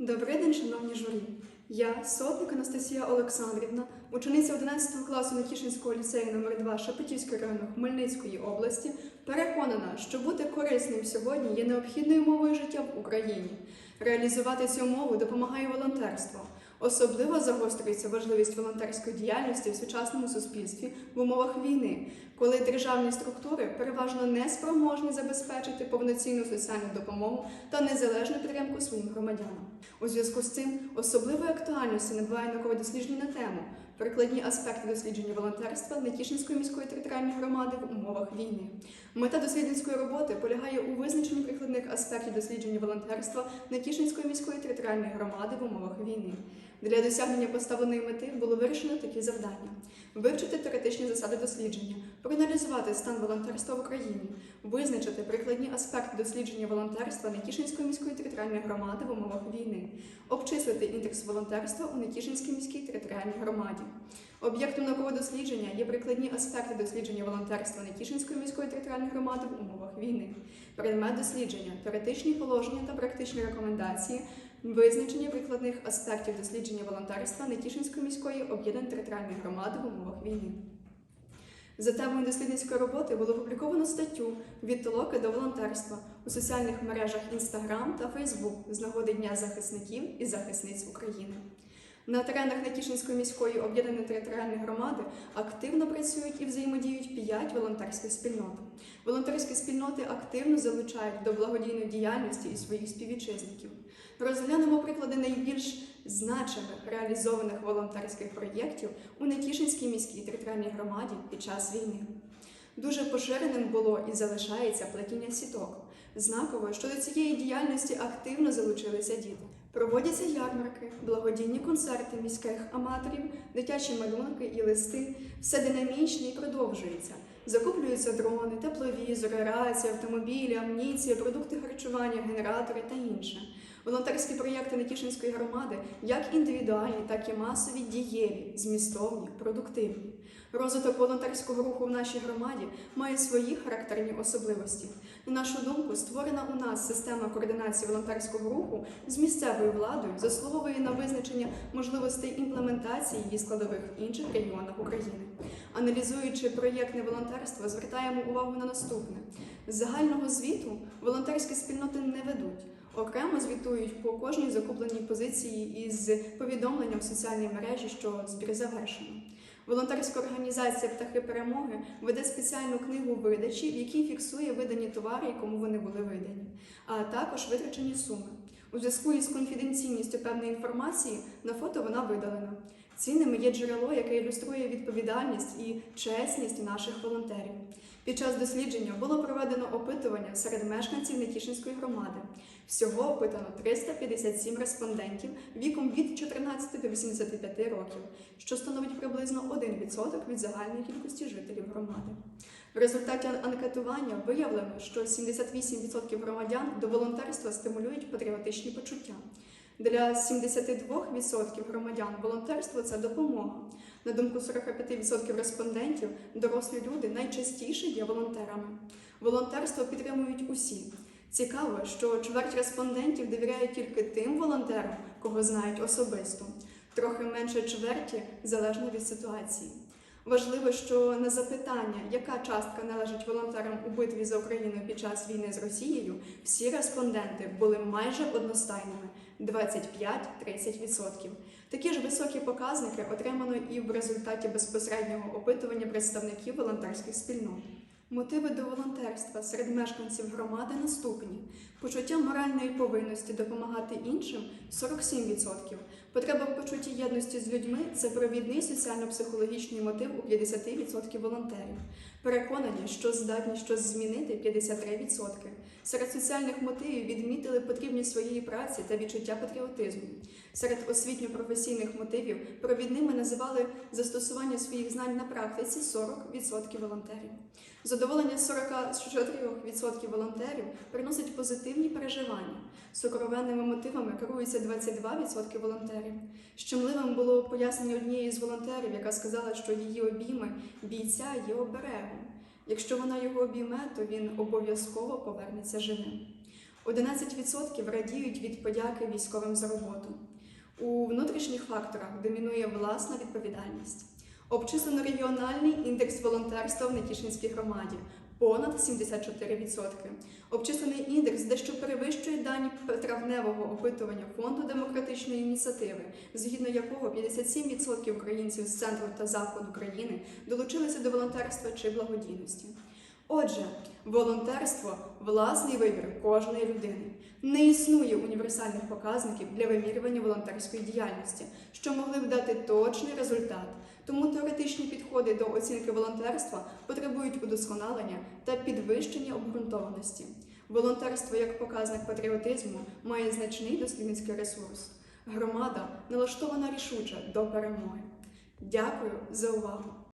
Добрий день, шановні журі. Я, сотник Анастасія Олександрівна, учениця 11 класу Нетішинського ліцею номер 2 Шепетівського району Хмельницької області, переконана, що бути корисним сьогодні є необхідною мовою життя в Україні. Реалізувати цю мову допомагає волонтерство. Особливо загострюється важливість волонтерської діяльності в сучасному суспільстві в умовах війни, коли державні структури переважно не спроможні забезпечити повноцінну соціальну допомогу та незалежну підтримку своїм громадянам. У зв'язку з цим особливої актуальності набуває науково дослідження на тему прикладні аспекти дослідження волонтерства Нетішинської міської територіальної громади в умовах війни. Мета дослідницької роботи полягає у визначенні прикладних аспектів дослідження волонтерства Нетішинської міської територіальної громади в умовах війни. Для досягнення поставленої мети було вирішено такі завдання: вивчити теоретичні засади дослідження, проаналізувати стан волонтерства в Україні, визначити прикладні аспекти дослідження волонтерства Нетішинської міської територіальної громади в умовах війни, обчислити індекс волонтерства у Нетішинській міській територіальній громаді. Об'єктом наукового дослідження є прикладні аспекти дослідження волонтерства Нетішинської міської територіальної громади в умовах війни, предмет дослідження, теоретичні положення та практичні рекомендації, визначення прикладних аспектів дослідження волонтерства Нетішинської міської об'єднаної територіальної громади в умовах війни. За темою дослідницької роботи було опубліковано статтю від толоки до волонтерства у соціальних мережах Instagram та Facebook з нагоди Дня захисників і захисниць України. На теренах Нетішинської міської об'єднаної територіальної громади активно працюють і взаємодіють п'ять волонтерських спільнот. Волонтерські спільноти активно залучають до благодійної діяльності і своїх співвітчизників. Розглянемо приклади найбільш значимих реалізованих волонтерських проєктів у Нетішинській міській територіальній громаді під час війни. Дуже поширеним було і залишається плетіння сіток. Знаково, що до цієї діяльності активно залучилися діти. Проводяться ярмарки, благодійні концерти міських аматорів, дитячі малюнки і листи. Все динамічно і продовжується. Закуплюються дрони, тепловізори, рації, автомобілі, амуніція, продукти харчування, генератори та інше. Волонтерські проєкти Нетішинської громади як індивідуальні, так і масові, дієві, змістовні, продуктивні. Розвиток волонтерського руху в нашій громаді має свої характерні особливості. На нашу думку, створена у нас система координації волонтерського руху з місцевою владою заслуговує на визначення можливостей імплементації її складових в інших регіонах України. Аналізуючи проєктне волонтерство, звертаємо увагу на наступне: з загального звіту волонтерські спільноти не ведуть. Окремо звітують по кожній закупленій позиції із повідомленням в соціальній мережі, що збір завершено. Волонтерська організація Птахи перемоги веде спеціальну книгу видачі, в якій фіксує видані товари і кому вони були видані, а також витрачені суми. У зв'язку із конфіденційністю певної інформації на фото вона видалена. Цінними є джерело, яке ілюструє відповідальність і чесність наших волонтерів. Під час дослідження було проведено опитування серед мешканців Нетішинської громади. Всього опитано 357 респондентів віком від 14 до 85 років, що становить приблизно 1% від загальної кількості жителів громади. В результаті анкетування виявлено, що 78% громадян до волонтерства стимулюють патріотичні почуття. Для 72% громадян волонтерство це допомога. На думку 45% респондентів, дорослі люди найчастіше є волонтерами. Волонтерство підтримують усі. Цікаво, що чверть респондентів довіряють тільки тим волонтерам, кого знають особисто. Трохи менше чверті залежно від ситуації. Важливо, що на запитання, яка частка належить волонтерам у битві за Україну під час війни з Росією, всі респонденти були майже одностайними 25-30%. Такі ж високі показники отримано і в результаті безпосереднього опитування представників волонтерських спільнот. Мотиви до волонтерства серед мешканців громади наступні: почуття моральної повинності допомагати іншим 47%. Потреба в почутті єдності з людьми це провідний соціально-психологічний мотив у 50% волонтерів. Переконані, що здатні щось змінити 53%. Серед соціальних мотивів відмітили потрібність своєї праці та відчуття патріотизму. Серед освітньо-професійних мотивів провідними називали застосування своїх знань на практиці 40% волонтерів. Задоволення 44% волонтерів приносить позитивні переживання. Сокровенними мотивами керуються 22% волонтерів. Щемливим було пояснення однієї з волонтерів, яка сказала, що її обійми бійця є оберегом. Якщо вона його обійме, то він обов'язково повернеться живим. 11% радіють від подяки військовим за роботу. У внутрішніх факторах домінує власна відповідальність. Обчислено регіональний індекс волонтерства в Нетішинській громаді понад 74%. Обчислений індекс дещо перевищує дані травневого опитування фонду демократичної ініціативи, згідно якого 57% українців з центру та заходу країни долучилися до волонтерства чи благодійності. Отже, волонтерство власний вибір кожної людини. Не існує універсальних показників для вимірювання волонтерської діяльності, що могли б дати точний результат. Тому теоретичні підходи до оцінки волонтерства потребують удосконалення та підвищення обґрунтованості. Волонтерство як показник патріотизму має значний дослідницький ресурс. Громада налаштована рішуче до перемоги. Дякую за увагу!